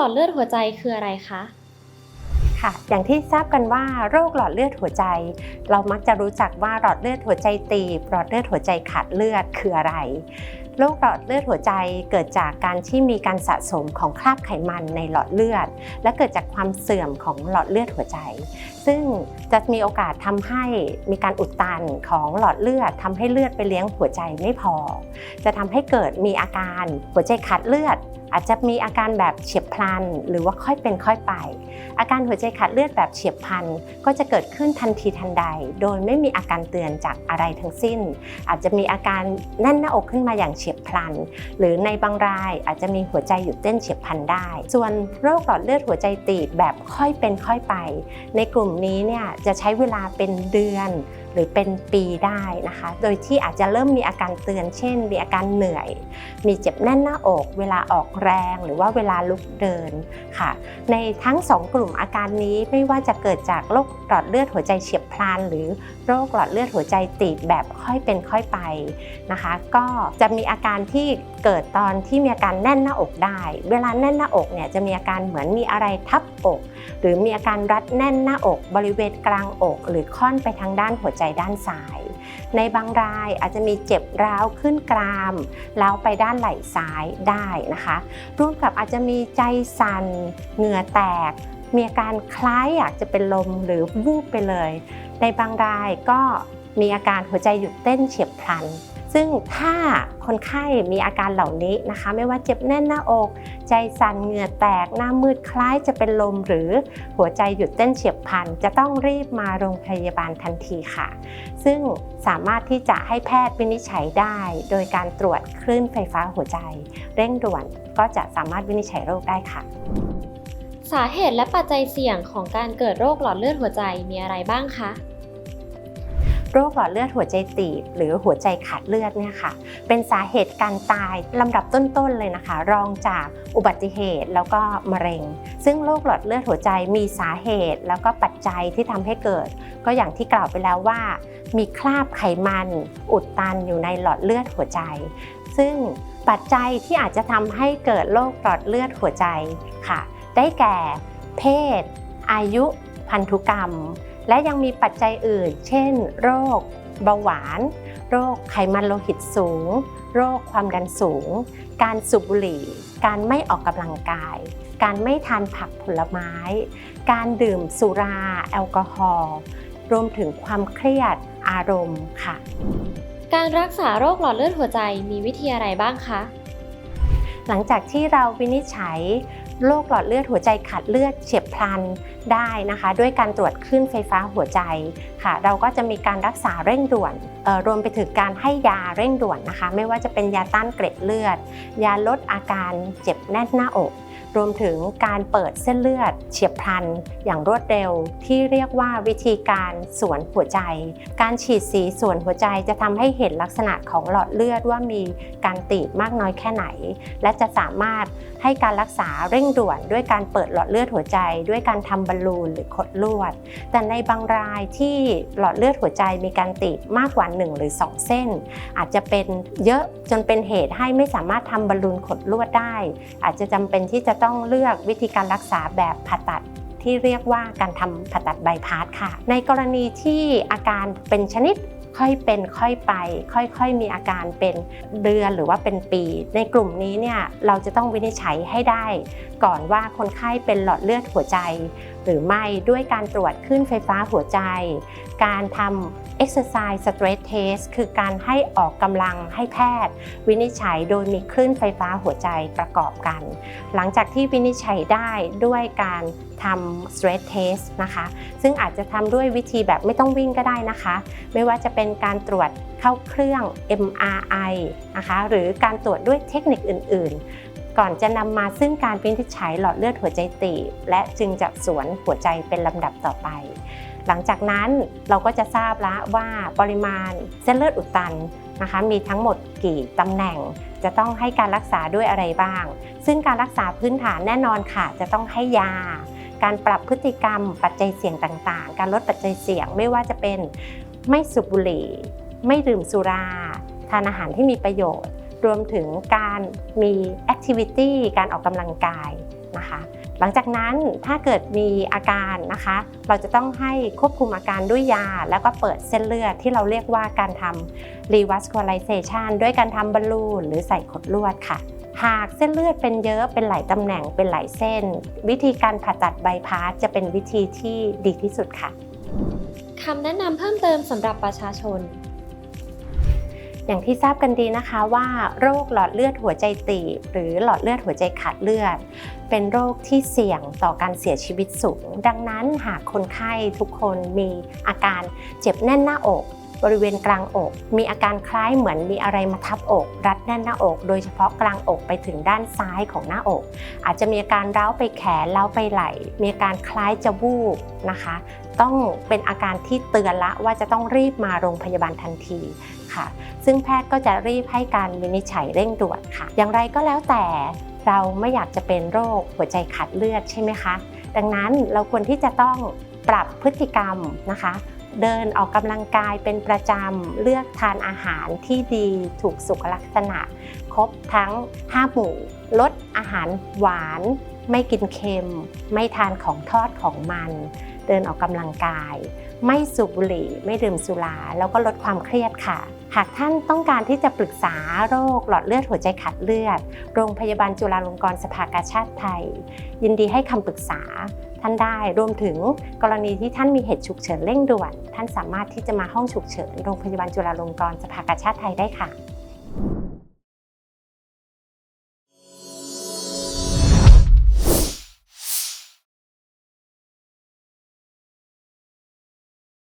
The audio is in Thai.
หลอดเลือดหัวใจคืออะไรคะค่ะอย่างที่ทราบกันว่าโรคหลอดเลือดหัวใจ เรามักจะรู้จักว่าหลอดเลือดหัวใจตีบหลอดเลือดหัวใจขาดเลือดคืออะไร โรคหลอดเลือดหัวใจเกิดจากการที่มีการสะสมของคราบไขมันในหลอดเลือด และเกิดจากความเสื่อมของหลอดเลือดหัวใจ ซึ่งจะมีโอกาสทำให้มีการอุดตันของหลอดเลือดทำให้เลือดไปเลี้ยงหัวใจไม่พอ จะทำให้เกิดมีอาการหัวใจขาดเลือด อาจจะมีอาการแบบเฉียบพลัน หรือว่าค่อยเป็นค่อยไป อาการหัวใจขาดเลือดแบบเฉียบพลันก็จะเกิดขึ้นทันทีทันใด โดยไม่มีอาการเตือนจากอะไรทั้งสิ้น อาจจะมีอาการแน่นหน้าอกขึ้นมาอย่างเฉียบพลัน หรือในบางรายอาจจะมีหัวใจหยุดเต้นเฉียบพลันได้ ส่วนโรคหลอดเลือดหัวใจตีบแบบค่อยเป็นค่อยไป ในกลุ่มนี้เนี่ยจะใช้เวลาเป็นเดือนหรือเป็นปีได้นะคะ โดยที่อาจจะเริ่มมีอาการเตือน เช่น มีอาการเหนื่อย มีเจ็บแน่นหน้าอก เวลาออกแรง หรือว่าเวลาลุกเดินค่ะ ในทั้งสองกลุ่มอาการนี้ไม่ว่าจะเกิดจากโรคหลอดเลือดหัวใจเฉียบพลัน หรือโรคหลอดเลือดหัวใจตีบแบบค่อยเป็นค่อยไปนะคะ ก็จะมีอาการที่เกิดตอนที่มีอาการแน่นหน้าอกได้ เวลาแน่นหน้าอกเนี่ยจะมีอาการเหมือนมีอะไรทับอก หรือมีอาการรัดแน่นหน้าอก บริเวณกลางอก หรือค่อนไปทางด้านหัวใจด้านซ้าย ในบางรายอาจจะมีเจ็บร้าวขึ้นกรามร้าวไปด้านไหล่ซ้ายได้นะคะร่วมกับอาจจะมีใจสั่นเหงื่อแตก มีอาการคล้ายอยากจะเป็นลมหรือวูบไปเลย ในบางรายก็มีอาการหัวใจหยุดเต้นเฉียบพลัน ซึ่งถ้าคนไข้มีอาการเหล่านี้นะคะ ไม่ว่าเจ็บแน่นหน้าอก ใจสั่นเหงื่อแตกหน้ามืดคล้ายจะเป็นลม หรือหัวใจหยุดเต้นเฉียบพลัน จะต้องรีบมาโรงพยาบาลทันทีค่ะ ซึ่งสามารถที่จะให้แพทย์วินิจฉัยได้ โดยการตรวจคลื่นไฟฟ้าหัวใจ เร่งด่วนก็จะสามารถวินิจฉัยโรคได้ค่ะ สาเหตุและปัจจัยเสี่ยงของการเกิดโรคหลอดเลือดหัวใจมีอะไรบ้างคะ โรคหลอดเลือดหัวใจตีบหรือหัวใจขาดเลือดเนี่ยค่ะ เป็นสาเหตุการตายลำดับต้นๆเลยนะคะ รองจากอุบัติเหตุแล้วก็มะเร็ง ซึ่งโรคหลอดเลือดหัวใจมีสาเหตุ แล้วก็ปัจจัยที่ทำให้เกิด ก็อย่างที่กล่าวไปแล้วว่า มีคราบไขมัน อุดตันอยู่ในหลอดเลือดหัวใจ ซึ่งปัจจัยที่อาจจะทำให้เกิดโรคหลอดเลือดหัวใจค่ะ ได้แก่ เพศ อายุ พันธุกรรม และยังมีปัจจัยอื่น เช่น โรคเบาหวาน โรคไขมันโลหิตสูง โรคความดันสูง การสูบบุหรี่ การไม่ออกกำลังกาย การไม่ทานผักผลไม้ การดื่มสุรา แอลกอฮอล์รวมถึงความเครียดอารมณ์ค่ะ การรักษาโรคหลอดเลือดหัวใจมีวิธีอะไรบ้างคะหลังจากที่เราวินิจฉัย โรคหลอดเลือดหัวใจขาดเลือดเฉียบพลันได้นะคะ ด้วยการตรวจคลื่นไฟฟ้าหัวใจค่ะ เราก็จะมีการรักษาเร่งด่วนรวมไปถึงการให้ยาเร่งด่วนนะคะ ไม่ว่าจะเป็นยาต้านเกล็ดเลือด ยาลดอาการเจ็บแน่นหน้าอก รวมถึงการเปิดเส้นเลือดเฉียบพลัน อย่างรวดเร็วที่เรียกว่าวิธีการสวนหัวใจ การฉีดสีสวนหัวใจจะทำให้เห็นลักษณะของหลอดเลือดว่ามีการตีบมากน้อยแค่ไหน และจะสามารถให้การรักษาเร่งด่วนด้วยการเปิดหลอดเลือดหัวใจ ด้วยการทำบอลลูนหรือขดลวด แต่ในบางรายที่หลอดเลือดหัวใจมีการตีบมากกว่า 1 หรือ 2 เส้น อาจจะเป็นเยอะจนเป็นเหตุให้ไม่สามารถทำบอลลูนขดลวดได้ อาจจะจำเป็นที่จะต้องเลือกวิธีการรักษาแบบผ่าตัดที่เรียกว่าการทำผ่าตัดไบพาสค่ะ ในกรณีที่อาการเป็นชนิด ค่อยเป็นค่อยไป ค่อยๆมีอาการเป็นเดือนหรือว่าเป็นปี ในกลุ่มนี้เนี่ยเราจะต้องวินิจฉัยให้ได้ ก่อนว่าคนไข้เป็นหลอดเลือดหัวใจ หรือไม่ด้วยการตรวจขึ้นไฟฟ้าหัวใจ การทำ exercise stress test คือการให้ออกกำลังให้แพทย์ วินิจฉัยโดยมีคลื่นไฟฟ้าหัวใจประกอบกัน หลังจากที่วินิจฉัยได้ด้วยการทำ stress test นะคะ ซึ่งอาจจะทำด้วยวิธีแบบไม่ต้องวิ่งก็ได้นะคะ ไม่ว่าจะเป็นการตรวจเข้าเครื่อง MRI นะคะ หรือการตรวจด้วยเทคนิคอื่นๆก่อนจะนำมาซึ่งการวินิจฉัยหลอดเลือดหัวใจตีบและจึงจะสวนหัวใจเป็นลำดับต่อไป หลังจากนั้นเราก็จะทราบแล้วว่าปริมาณเส้นเลือดอุดตันนะคะมีทั้งหมดกี่ตำแหน่ง จะต้องให้การรักษาด้วยอะไรบ้าง ซึ่งการรักษาพื้นฐานแน่นอนค่ะ จะต้องให้ยา การปรับพฤติกรรม ปัจจัยเสี่ยงต่างๆ การลดปัจจัยเสี่ยงไม่ว่าจะเป็นไม่สูบบุหรี่ ไม่ดื่มสุรา ทานอาหารที่มีประโยชน์ รวมถึงการมีแอคทิวิตี้การออกกำลังกาย หลังจากนั้นถ้าเกิดมีอาการนะคะ เราจะต้องให้ควบคุมอาการด้วยยา แล้วก็เปิดเส้นเลือดที่เราเรียกว่าการทำ revascularization ด้วยการทำบอลลูนหรือใส่ขดลวดค่ะหากเส้นเลือดเป็นเยอะเป็นหลายตำแหน่งเป็นหลายเส้น วิธีการผ่าตัดไบพาสจะเป็นวิธีที่ดีที่สุดค่ะคำแนะนำเพิ่มเติมสำหรับประชาชน อย่างที่ทราบกันดีนะคะว่าโรคหลอดเลือดหัวใจตีบหรือหลอดเลือดหัวใจขาดเลือด เป็นโรคที่เสี่ยงต่อการเสียชีวิตสูง ดังนั้นหากคนไข้ทุกคนมีอาการเจ็บแน่นหน้าอก บริเวณกลางอก มีอาการคล้ายเหมือนมีอะไรมาทับอก รัดแน่นหน้าอก โดยเฉพาะกลางอกไปถึงด้านซ้ายของหน้าอก อาจจะมีอาการร้าวไปแขนร้าวไปไหล่มีอาการคล้ายจะวูบนะคะ ต้องเป็นอาการที่เตือนละว่าจะต้องรีบมาโรงพยาบาลทันทีค่ะ ซึ่งแพทย์ก็จะรีบให้การวินิจฉัยเร่งด่วนค่ะ อย่างไรก็แล้วแต่เราไม่อยากจะเป็นโรคหัวใจขาดเลือดใช่ไหมคะ ดังนั้นเราควรที่จะต้องปรับพฤติกรรมนะคะ เดินออกกำลังกายเป็นประจำ เลือกทานอาหารที่ดีถูกสุขลักษณะ ครบทั้ง5หมู่ ลดอาหารหวาน ไม่กินเค็ม ไม่ทานของทอดของมัน เดินออกกำลังกาย ไม่สูบบุหรี่ไม่ดื่มสุรา แล้วก็ลดความเครียดค่ะ หากท่านต้องการที่จะปรึกษาโรคหลอดเลือดหัวใจขาดเลือด โรงพยาบาลจุฬาลงกรณ์สภากาชาติไทย ยินดีให้คำปรึกษาท่านได้รวมถึงกรณีที่ท่านมีเหตุฉุกเฉินเร่งด่วน ท่านสามารถที่จะมาห้องฉุกเฉินโรงพยาบาลจุฬาลงกรณ์สภากาชาติไทยได้ค่ะ